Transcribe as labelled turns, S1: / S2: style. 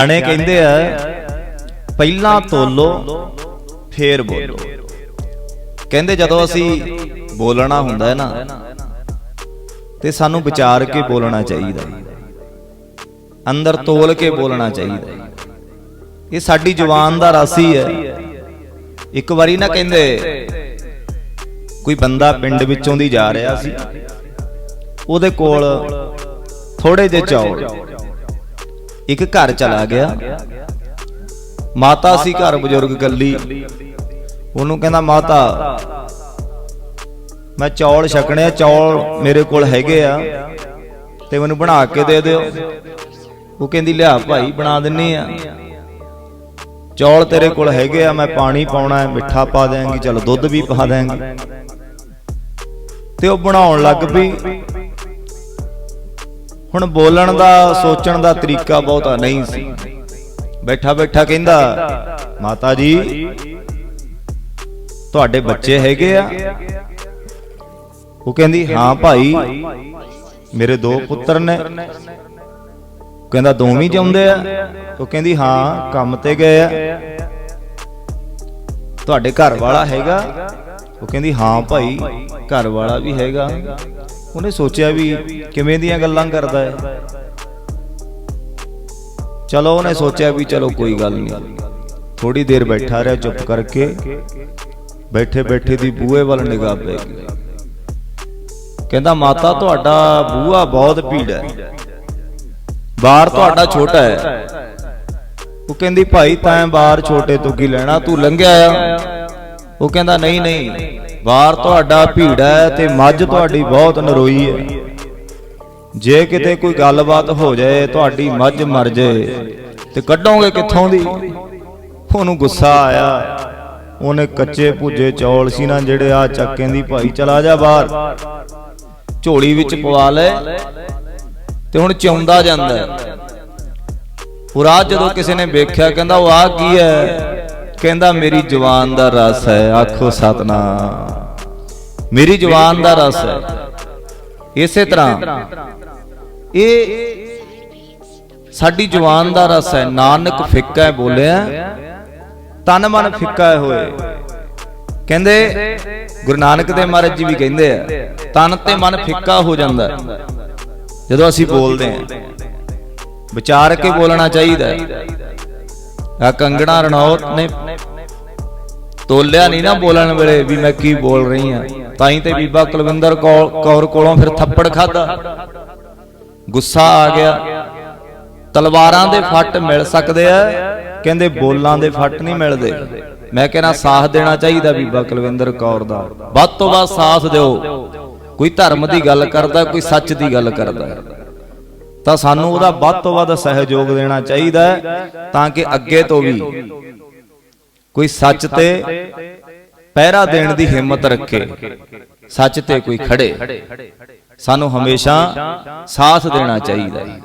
S1: ਸਿਆਣੇ ਕਹਿੰਦੇ ਆ ਪਹਿਲਾਂ ਤੋਲੋ ਫੇਰ ਬੋਲੋ। ਕਹਿੰਦੇ ਜਦੋਂ ਅਸੀਂ ਬੋਲਣਾ ਹੁੰਦਾ ਹੈ ਨਾ ਤੇ ਸਾਨੂੰ ਵਿਚਾਰ ਕੇ ਬੋਲਣਾ ਚਾਹੀਦਾ। ਅੰਦਰ ਤੋਲ ਕੇ ਬੋਲਣਾ ਚਾਹੀਦਾ। ਇਹ ਸਾਡੀ ਜ਼ੁਬਾਨ ਦਾ ਰਾਸੀ ਹੈ। ਇੱਕ ਵਾਰੀ ਨਾ ਕਹਿੰਦੇ ਕੋਈ ਬੰਦਾ ਪਿੰਡ ਵਿੱਚੋਂ ਦੀ ਜਾ ਰਿਹਾ ਸੀ। ਉਹਦੇ ਕੋਲ ਥੋੜੇ ਜਿਹੇ ਚੌਲ। ਇੱਕ ਘਰ ਚਲਾ ਗਿਆ। ਮਾਤਾ ਸੀ ਘਰ ਬਜ਼ੁਰਗ ਗੱਲੀ ਉਹਨੂੰ ਕਹਿੰਦਾ ਮਾਤਾ ਮੈਂ ਚੌਲ ਛਕਣੇ ਆ ਚੌਲ ਮੇਰੇ ਕੋਲ ਹੈਗੇ ਆ। ਤੇ ਮੈਨੂੰ ਬਣਾ ਕੇ ਦੇ ਦਿਓ। ਉਹ ਕਹਿੰਦੀ ਲਿਆ ਭਾਈ ਬਣਾ ਦਿੰਨੀ ਆ। ਚੌਲ ਤੇਰੇ ਕੋਲ ਹੈਗੇ ਆ ਮੈਂ ਪਾਣੀ ਪਾਉਣਾ ਹੈ ਮਿੱਠਾ ਪਾ ਦਿਆਂਗੀ ਚਲ ਦੁੱਧ ਵੀ ਪਾ ਦਿਆਂਗੀ। ਤੇ ਉਹ ਬਣਾਉਣ ਲੱਗ ਪਈ। ਹੁਣ ਬੋਲਣ ਦਾ, ਸੋਚਣ ਦਾ ਤਰੀਕਾ ਬਹੁਤਾ ਨਹੀਂ ਸੀ। ਬੈਠਾ ਬੈਠਾ ਕਹਿੰਦਾ, ਮਾਤਾ ਜੀ, ਤੁਹਾਡੇ ਬੱਚੇ ਹੈਗੇ ਆ। ਉਹ ਕਹਿੰਦੀ, ਹਾਂ ਭਾਈ, ਮੇਰੇ ਦੋ ਪੁੱਤਰ ਨੇ। ਕਹਿੰਦਾ, ਦੋਵੇਂ ਜਾਉਂਦੇ ਆ। ਉਹ ਕਹਿੰਦੀ, ਹਾਂ, ਕੰਮ ਤੇ ਗਏ ਆ। ਤੁਹਾਡੇ ਘਰ ਵਾਲਾ ਹੈਗਾ। ਉਹ ਕਹਿੰਦੀ, ਹਾਂ ਭਾਈ, ਘਰ ਵਾਲਾ ਵੀ ਹੈਗਾ। ਉਹਨੇ ਸੋਚਿਆ ਵੀ ਕਿਵੇਂ ਦੀਆਂ ਗੱਲਾਂ ਕਰਦਾ ਹੈ। ਚਲੋ ਉਹਨੇ ਸੋਚਿਆ ਵੀ ਚਲੋ ਕੋਈ ਗੱਲ ਨਹੀਂ। ਥੋੜੀ ਦੇਰ ਬੈਠਾ ਰਿਹਾ ਚੁੱਪ ਕਰਕੇ। ਬੈਠੇ ਬੈਠੇ ਦੀ ਬੂਹੇ ਵੱਲ ਨਿਗਾਹ ਪੈ ਗਈ। ਕਹਿੰਦਾ, ਮਾਤਾ, ਤੁਹਾਡਾ ਬੂਹਾ ਬਹੁਤ ਭੀੜ ਹੈ। ਬਾਹਰ ਤੁਹਾਡਾ ਛੋਟਾ ਹੈ। ਉਹ ਕਹਿੰਦੀ, ਭਾਈ, ਤੈਂ ਬਾਹਰ ਛੋਟੇ ਤੋਂ ਕੀ ਲੈਣਾ? ਤੂੰ ਲੰਘਿਆ ਆ। ਉਹ ਕਹਿੰਦਾ, ਨਹੀਂ ਨਹੀਂ। ਬਾਹਰ ਤੁਹਾਡਾ ਭੀੜ ਹੈ ਤੇ ਮੱਝ ਤੁਹਾਡੀ ਬਹੁਤ ਨਰੋਈ ਹੈ। ਜੇ ਕਿਤੇ ਕੋਈ ਗੱਲਬਾਤ ਹੋ ਜਾਏ ਤੁਹਾਡੀ ਮੱਝ ਮਰ ਜਾਏ ਤੇ ਕੱਢੋਗੇ ਕਿੱਥੋਂ ਦੀ? ਉਹਨੂੰ ਗੁੱਸਾ ਆਇਆ। ਉਹਨੇ ਕੱਚੇ ਭੁੱਜੇ ਚੌਲ ਸੀ ਨਾ ਜਿਹੜੇ ਆ ਚੱਕ ਦੀ ਭਾਈ ਚਲਾ ਜਾ ਬਾਹਰ। ਝੋਲੀ ਵਿੱਚ ਪਵਾ ਲੈ ਤੇ ਹੁਣ ਚੌਂਦਾ ਜਾਂਦਾ। ਰਾਤ ਜਦੋਂ ਕਿਸੇ ਨੇ ਵੇਖਿਆ ਕਹਿੰਦਾ ਉਹ ਆ ਕੀ ਹੈ? ਕਹਿੰਦਾ, ਮੇਰੀ ਜਵਾਨ ਦਾ ਰਸ ਹੈ। ਆਖੋ, ਸਤਨਾਮ। ਮੇਰੀ ਜਵਾਨ ਦਾ ਰਸ ਹੈ। ਇਸੇ ਤਰ੍ਹਾਂ ਇਹ ਸਾਡੀ ਜਵਾਨ ਦਾ ਰਸ ਹੈ। ਨਾਨਕ ਫਿੱਕਾ ਹੈ ਬੋਲਿਆ। ਤਨ ਮਨ ਫਿੱਕਾ ਹੋਏ। ਕਹਿੰਦੇ, ਗੁਰੂ ਨਾਨਕ ਦੇਵ ਮਹਾਰਾਜ ਜੀ ਵੀ ਕਹਿੰਦੇ ਆ, ਤਨ ਤੇ ਮਨ ਫਿੱਕਾ ਹੋ ਜਾਂਦਾ ਜਦੋਂ ਅਸੀਂ ਬੋਲਦੇ ਹਾਂ, ਵਿਚਾਰ ਕੇ ਬੋਲਣਾ ਚਾਹੀਦਾ ਆ ਕੰਗਣਾ ਰਣੌਤ ਨੇ ਤੋਲਿਆ ਨਹੀਂ ਨਾ ਬੋਲਣ ਵੇਲੇ ਵੀ ਮੈਂ ਕੀ ਬੋਲ ਰਹੀ ਹਾਂ। ਤਾਂ ਹੀ ਤੇ ਬੀਬਾ ਕੁਲਵਿੰਦਰ ਕੌਰ ਕੌਰ ਕੋਲੋਂ ਫਿਰ ਥੱਪੜ ਖਾਦਾ ਗੁੱਸਾ ਆ ਗਿਆ। ਤਲਵਾਰਾਂ ਦੇ ਫੱਟ ਮਿਲ ਸਕਦੇ ਆ, ਕਹਿੰਦੇ ਬੋਲਾਂ ਦੇ ਫੱਟ ਨਹੀਂ ਮਿਲਦੇ। ਮੈਂ ਕਹਿੰਦਾ ਸਾਥ ਦੇਣਾ ਚਾਹੀਦਾ ਬੀਬਾ ਕੁਲਵਿੰਦਰ ਕੌਰ ਦਾ। ਵੱਧ ਤੋਂ ਵੱਧ ਸਾਥ ਦਿਓ। ਕੋਈ ਧਰਮ ਦੀ ਗੱਲ ਕਰਦਾ, ਕੋਈ ਸੱਚ ਦੀ ਗੱਲ ਕਰਦਾ। ਤਾਂ ਸਾਨੂੰ ਉਹਦਾ ਵੱਧ ਤੋਂ ਵੱਧ ਸਹਿਯੋਗ ਦੇਣਾ ਚਾਹੀਦਾ ਹੈ ਤਾਂ ਕਿ ਅੱਗੇ ਤੋਂ ਵੀ ਕੋਈ ਸੱਚ ਤੇ ਪਹਿਰਾ ਦੇਣ ਦੀ ਹਿੰਮਤ ਰੱਖੇ, ਸੱਚ ਤੇ ਕੋਈ ਖੜੇ। ਸਾਨੂੰ ਹਮੇਸ਼ਾ ਸਾਥ ਦੇਣਾ ਚਾਹੀਦਾ ਹੈ।